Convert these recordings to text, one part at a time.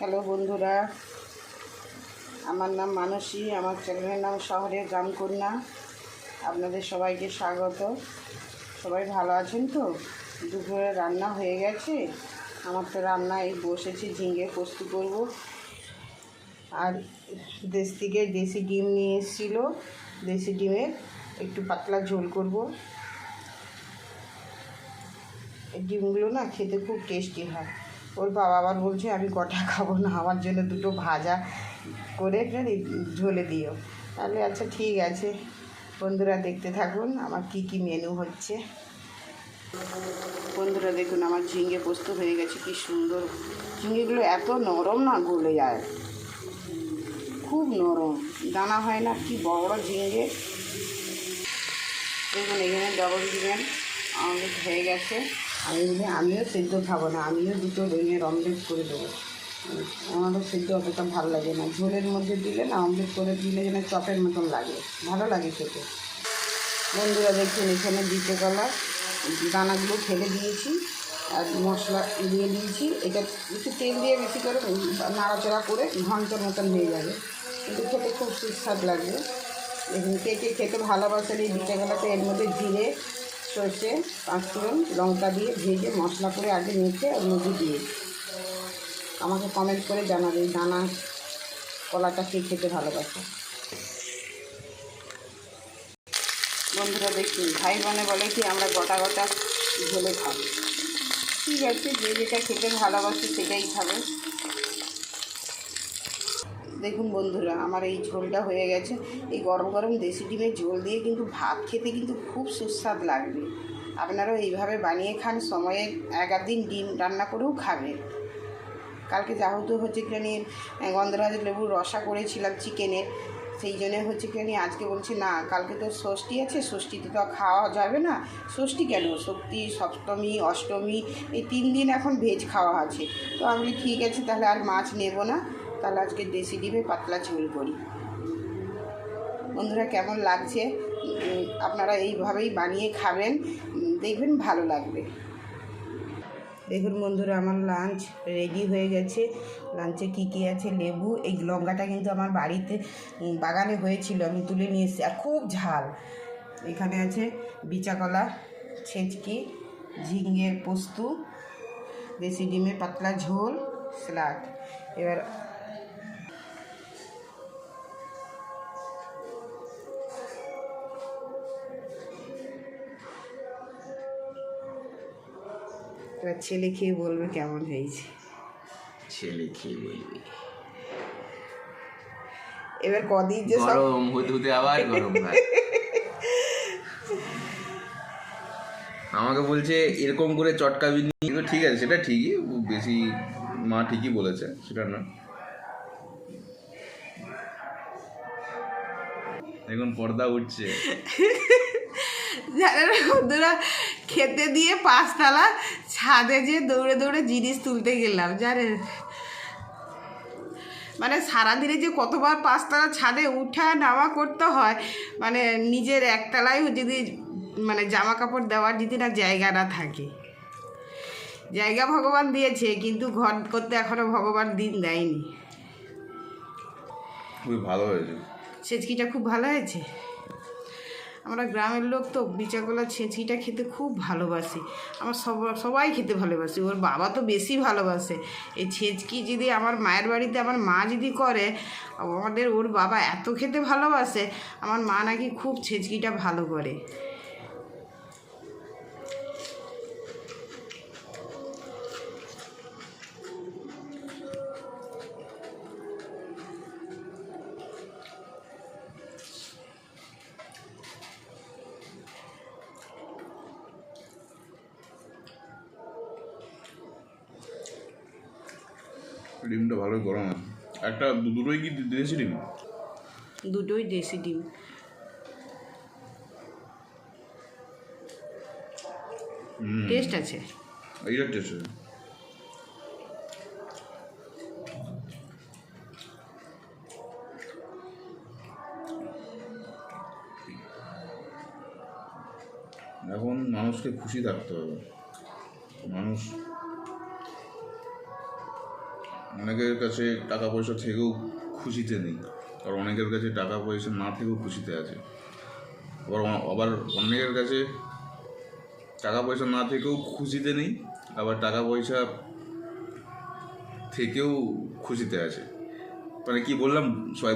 Hello বন্ধুরা, আমার নাম মানসী, আমার চ্যানেলের নাম শহরের গ্রামকন্যা আপনাদের সবাইকে স্বাগত। সবাই ভালো আছেন তো? দুপুরে রান্না হয়ে গেছে। আমার তো রান্না এই বসেছি, ঝিঙে পোস্ত করব। আর দেশ থেকে দেশি ডিম নিয়ে এসেছিল। দেশি ডিমের একটু পাতলা ঝোল করব। ডিমগুলো না খেতে খুব টেস্টি হয়। ওর বাবা আবার বলছে, আমি কটা খাব না, আমার জন্য দুটো ভাজা করে ঝোলে দিও। তাহলে আচ্ছা ঠিক আছে, বন্ধুরা দেখতে থাকুন আমার কি কি মেনু হচ্ছে। বন্ধুরা দেখুন, আমার ঝিঙে পোস্ত হয়ে গেছে, কি সুন্দর। ঝিঙেগুলো এত নরম না, গলে যায়। খুব নরম। দানা হয় না, কি বড় ঝিঙে। দেখুন, এখানে ডবল দিবেন অমলেট হয়ে গেছে। আমি বলি, আমিও সেদ্ধ খাব না, আমিও দুটো ডিমের অমলেট করে দেবো। আমারও সেদ্ধ অতটা ভালো লাগে না। ঝোলের মধ্যে দিলে না অমলেট করে দিলে যেন চপের মতন লাগে। ভালো লাগে খেতে। বন্ধুরা দেখুন, এখানে দিতে কলা দানাগুলো ফেলে দিয়েছি, আর মশলা দিয়ে দিয়েছি। এটা একটু তেল দিয়ে বেশি করে নাড়াচাড়া করে ঘণ্টার মতন হয়ে যাবে। কিন্তু খেতে খুব সুস্বাদ লাগবে। দেখুন, কে কে খেতে ভালোবাসেন এই বিটে গলাতে, এর মধ্যে জিরে সর্ষে পাঁচফোড়ন লঙ্কা দিয়ে ভেজে মশলা করে আগে মেখে ওর মধ্যে দিয়ে। আমাকে কমেন্ট করে জানাবে, দানা কলাটা কে খেতে ভালোবাসে। বন্ধুরা দেখুন, ভাই বোনে বলে কি, আমরা গোটা গোটা ঝোলে খাব। ঠিক আছে, যে যেটা খেতে ভালোবাসে সেটাই খাবে। দেখুন বন্ধুরা, আমার এই ঝোলটা হয়ে গেছে। এই গরম গরম দেশি ডিমের ঝোল দিয়ে কিন্তু ভাত খেতে কিন্তু খুব সুস্বাদ লাগবে। আপনারাও এইভাবে বানিয়ে খান, সময়ে আধ দিন ডিম রান্না করেও খাবেন। কালকে যেহেতু হচ্ছে কি গন্ধরাজ লেবুর রসা করেছিলাম চিকেনের, সেই জন্যে হচ্ছে কি আজকে বলছি, না, কালকে তো ষষ্ঠী আছে, ষষ্ঠীতে তো খাওয়া যাবে না। ষষ্ঠী কেন? সপ্তী, সপ্তমী, অষ্টমী, এই তিন দিন এখন ভেজ খাওয়া আছে। তো আমি ঠিক আছে, তাহলে আর মাছ নেব না। তাহলে আজকে দেশি ডিমে পাতলা ঝোল করি। বন্ধুরা, কেমন লাগছে? আপনারা এইভাবেই বানিয়ে খাবেন। দেখবেন ভালো লাগবে। দেখুন বন্ধুরা, আমার লাঞ্চ রেডি হয়ে গেছে। লাঞ্চে কী কী আছে? লেবু। এই লঙ্কাটা কিন্তু আমার বাড়িতে বাগানে হয়েছিল। আমি তুলে নিয়ে এসেছি। আর খুব ঝাল। এখানে আছে বিচাকলা, ছেঁচকি ঝিঙ্গের পোস্ত, দেশি ডিমের পাতলা ঝোল, স্যালাড। এবার এবার ছেলে খেয়ে বলবে কেমন হয়েছে। ছেলে খেয়ে বলবে। এবার কদিন যে গরম হতে হতে আবার গরম ভাই। আমাকে বলছে এরকম করে চটকাবি নি। ঠিক আছে সেটা ঠিকই বেশি মা ঠিকই বলেছে সেটা না। এখন পর্দা উঠছে। জানেন বন্ধুরা খেতে দিয়ে পাঁচতলা ছাদে যে দৌড়ে দৌড়ে জিনিস তুলতে গেলাম জানেন? মানে সারাদিনে যে কতবার পাঁচতলা ছাদে উঠা নামা করতে হয় মানে নিজের একতলায় যদি মানে জামা কাপড় দেওয়ার যদি না জায়গা না থাকে। জায়গা ভগবান দিয়েছে কিন্তু ঘর করতে এখনও ভগবান দিন দেয়নি। খুবই ভালো হয়েছে। ছেঁচকিটা খুব ভালো হয়েছে? আমরা গ্রামের লোক তো বিচাকলা ছেঁচিটা খেতে খুব ভালোবাসি। আমার সব, সবাই খেতে ভালোবাসি, ওর বাবা তো বেশি ভালোবাসে। এই ছেঁচকি যদি আমার মায়ের বাড়িতে আমার মা যদি করে, আমাদের ওর বাবা এত খেতে ভালোবাসে, আমার মা নাকি খুব ছেঁচকিটা ভালো করে। ডিমটা ভালোই গরম আছে। একটা দুটোই কি দেশি ডিম? দুটোই দেশি ডিম। টেস্ট আছে? এইটা টেস্ট আছে। এখন মানুষকে খুশি থাকতে হবে। মানুষ অনেকের কাছে টাকা পয়সা থেকেও খুশিতে নেই। আর অনেকের কাছে টাকা পয়সা না থেকেও খুশিতে আছে। আবার আবার অনেকের কাছে টাকা পয়সা না থেকেও খুশিতে নেই, আবার টাকা পয়সা থেকেও খুশিতে আছে। মানে কি বললাম? সবাই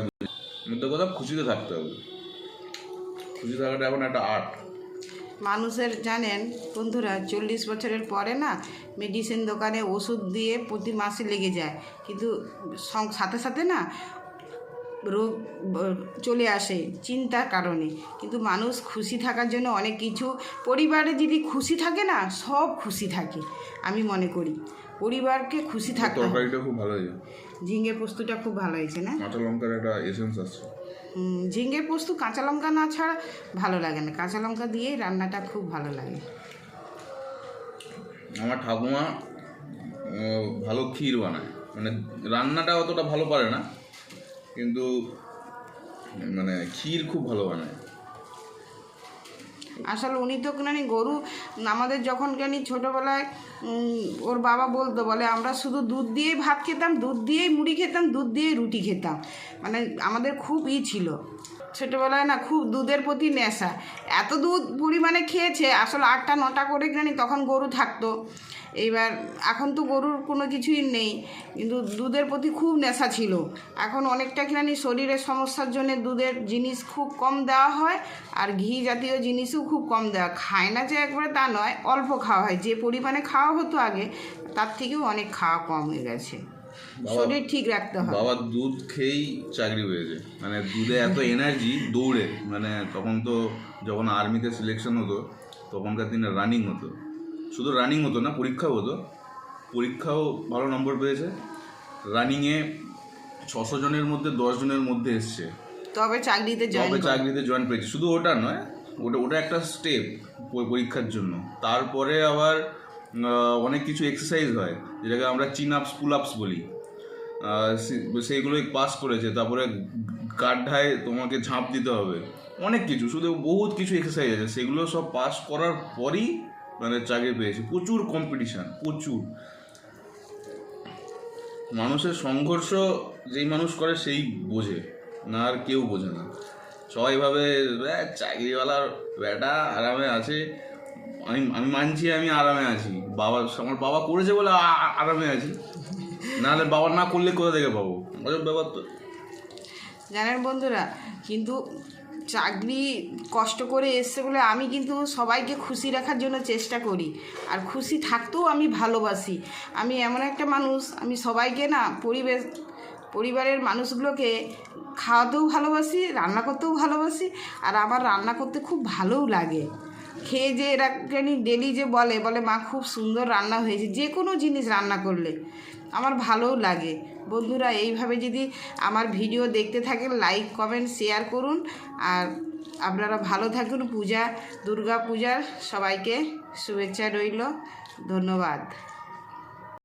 মধ্যে কথা খুশিতে থাকতে হবে। খুশি থাকাটা এখন একটা আর্ট মানুষের জানেন? বন্ধুরা চল্লিশ বছরের পরে না মেডিসিন দোকানে ওষুধ দিয়ে প্রতি মাসে লেগে যায়। কিন্তু সাথে সাথে না রোগ চলে আসে চিন্তার কারণে। কিন্তু মানুষ খুশি থাকার জন্য অনেক কিছু পরিবারে যদি খুশি থাকে না সব খুশি থাকে আমি মনে করি। পরিবারকে খুশি থাকতে হবে। তরকারিটা খুব ভালো হয়েছে। ঝিঙে পোস্তটা খুব ভালো হয়েছে না? কাঁচা লঙ্কার একটা এসেন্স হুম, ঝিঙে পোস্ত, কাঁচা লঙ্কা না ছাড়া ভালো লাগে না। কাঁচা লঙ্কা দিয়েই রান্নাটা খুব ভালো লাগে। আমার ঠাকুমা ভালো ক্ষীর বানায়। মানে রান্নাটা অতটা ভালো পারে না, কিন্তু মানে ক্ষীর খুব ভালো বানায়। আসলে উনি তো কিনানি গরু, আমাদের যখন জানি ছোটোবেলায় ওর বাবা বলতো, বলে, আমরা শুধু দুধ দিয়েই ভাত খেতাম, দুধ দিয়েই মুড়ি খেতাম, দুধ দিয়েই রুটি খেতাম। মানে আমাদের খুব ই ছিল। ছোটোবেলায় না খুব দুধের প্রতি নেশা। এত দুধ পরিমাণে খেয়েছে, আসলে আটটা, নটা করে জানি তখন গরু থাকতো। এইবার এখন তো গরুর কোনো কিছুই নেই, কিন্তু দুধের প্রতি খুব নেশা ছিল। এখন অনেকটা জানি শরীরের সমস্যার জন্য দুধের জিনিস খুব কম দেওয়া হয়, আর ঘি জাতীয় জিনিসও খুব কম দেওয়া খায় না যে একবারে তা নয়, অল্প খাওয়া হয়। যে পরিমাণে খাওয়া হতো আগে, তার থেকেও অনেক খাওয়া কম হয়ে গেছে। শরীর ঠিক রাখতে হয় বাবা দুধ খেয়েই চাকরি পেয়েছে। মানে দুধে এত এনার্জি দৌড়ে। মানে তখন তো যখন আর্মিতে সিলেকশন হতো তখনকার দিনে রানিং হতো। শুধু রানিং হতো না পরীক্ষাও হতো। পরীক্ষাও ভালো নম্বর পেয়েছে। রানিংয়ে ছশো জনের মধ্যে দশ জনের মধ্যে এসছে। তবে চাকরিতে জয়েন তবে চাকরিতে জয়েন পেয়েছি। শুধু ওটা নয় ওটা ওটা একটা স্টেপ পরীক্ষার জন্য। তারপরে আবার অনেক কিছু এক্সারসাইজ হয়। যেটাকে আমরা চিন আপস পুল আপস বলি। সেইগুলোই পাস করেছে তারপরে গাড্ডায় তোমাকে ঝাঁপ দিতে হবে। অনেক কিছু শুধু বহুত কিছু এক্সারসাইজ আছে সেগুলো সব পাস করার পরই মানে চাকরি পেয়েছে। প্রচুর কম্পিটিশান প্রচুর। মানুষের সংঘর্ষ যেই মানুষ করে সেই বোঝে না আর কেউ বোঝে না। সবাই ভাবে "ব্যাস, চাকরিওয়ালার বেটা আরামে আছে। আমি আমি মানছি আমি আরামে আছি। বাবা আমার বাবা করেছে বলে আরামে আছি। নাহলে বাবা না করলে কোথা থেকে পাবো? অজব ব্যাপার তো। জানেন বন্ধুরা, কিন্তু চাকরি কষ্ট করে এসছে বলে আমি কিন্তু সবাইকে খুশি রাখার জন্য চেষ্টা করি। আর খুশি থাকতেও আমি ভালোবাসি। আমি এমন একটা মানুষ, আমি সবাইকে না পরিবেশ, পরিবারের মানুষগুলোকে খাওয়াতেও ভালোবাসি, রান্না করতেও ভালোবাসি, আর আমার রান্না করতে খুব ভালোও লাগে। খেয়ে যে এরা জানি ডেলি যে বলে বলে, মা, খুব সুন্দর রান্না হয়েছে। যে কোনো জিনিস রান্না করলে আমার ভালোও লাগে। বন্ধুরা, এইভাবে যদি আমার ভিডিও দেখতে থাকেন লাইক কমেন্ট শেয়ার করুন। আর আপনারা ভালো থাকুন। পূজা, দুর্গা পূজার সবাইকে শুভেচ্ছা রইল। ধন্যবাদ।